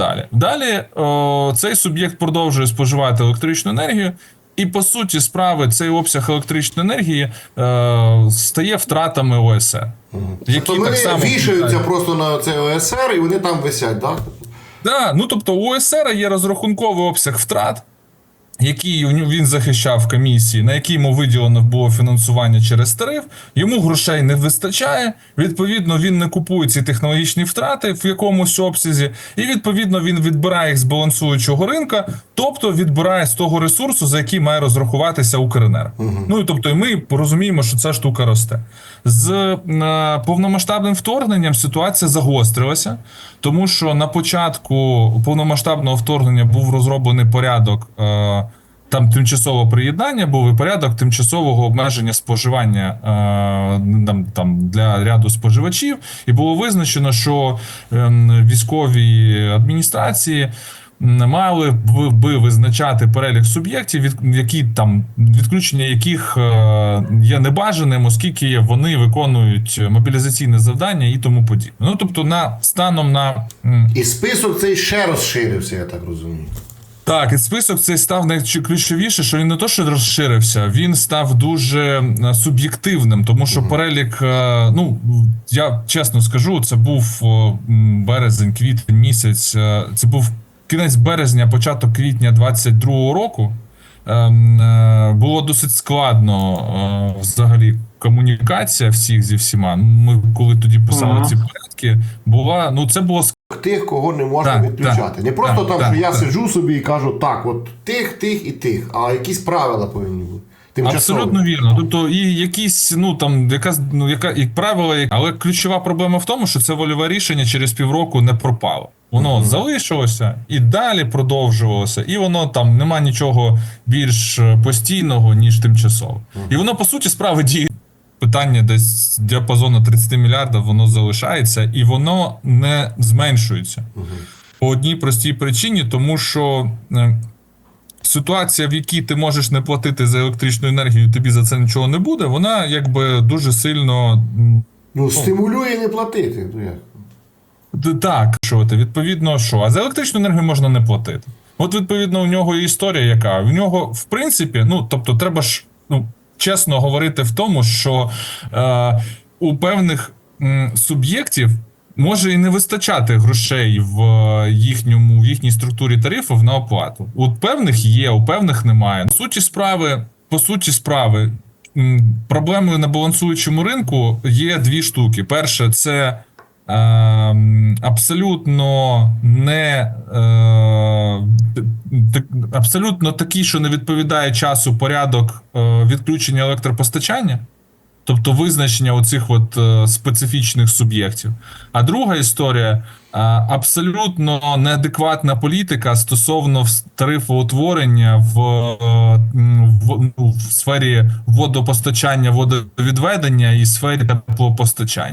далі? Далі о, цей суб'єкт продовжує споживати електричну енергію, і по суті справи цей обсяг електричної енергії е, стає втратами ОСР. Які То вони само вішаються просто на цей ОСР і вони там висять, так? Да, ну тобто у ОСР є розрахунковий обсяг втрат, який він захищав комісії, на якій йому виділено було фінансування через тариф. Йому грошей не вистачає. Відповідно, він не купує ці технологічні втрати в якомусь обсязі, і відповідно він відбирає їх з балансуючого ринка, тобто відбирає з того ресурсу, за який має розрахуватися Укренерго. Ну і тобто, і ми розуміємо, що ця штука росте. З е, повномасштабним вторгненням ситуація загострилася, тому що на початку повномасштабного вторгнення був розроблений порядок. Е, там тимчасове приєднання був і порядок тимчасового обмеження споживання е, там, там для ряду споживачів, і було визначено, що е, військові адміністрації мали б би визначати перелік суб'єктів, від які там відключення яких е, є небажаним, оскільки вони виконують мобілізаційне завдання і тому подібне. Ну тобто, на станом на І список цей ще розширився, я так розумію. так, і список цей став найключовіше, що він не то, що розширився, він став дуже е, суб'єктивним, тому що перелік, е, ну я чесно скажу, це був березень, квітень місяць. Це був кінець березня, початок квітня 22-го року. Ем, е, Було досить складно е, взагалі комунікація всіх зі всіма. Ми коли тоді писали Ага. ці порядки, була ну це було Тих, кого не можна Так, відключати. так, не просто так, там, так, що я так. сиджу собі і кажу, так, от тих, тих і тих, а якісь правила повинні бути. Тимчасові. Абсолютно вірно. Тобто, і якісь, ну там якась ну яка і правила, але ключова проблема в тому, що це вольове рішення через півроку не пропало. Воно залишилося і далі продовжувалося, і воно там нема нічого більш е, постійного, ніж тимчасово. І воно по суті справи діє. Питання десь діапазону 30 мільярдів, воно залишається і воно не зменшується. По одній простій причині, тому що е, ситуація, в якій ти можеш не платити за електричну енергію, тобі за це нічого не буде, вона якби дуже сильно. Ну, стимулює не платити. Ну, як? Так, що ти, відповідно, що? А за електричну енергію можна не платити. От, відповідно, у нього є історія, яка в нього, в принципі, ну тобто, треба ж ну, чесно говорити в тому, що е, у певних м, суб'єктів. Може і не вистачати грошей в е, їхньому в їхній структурі тарифів на оплату. У певних є, у певних немає. По суті справи, по суті справи, проблемою на балансуючому ринку є дві штуки. Перше, це абсолютно не е, абсолютно такий, що не відповідає часу порядок е, відключення електропостачання. Тобто визначення оцих от е, специфічних суб'єктів. А друга історія абсолютно неадекватна політика стосовно тарифоутворення в, в, ну, в сфері водопостачання, водовідведення і сфері теплопостачання.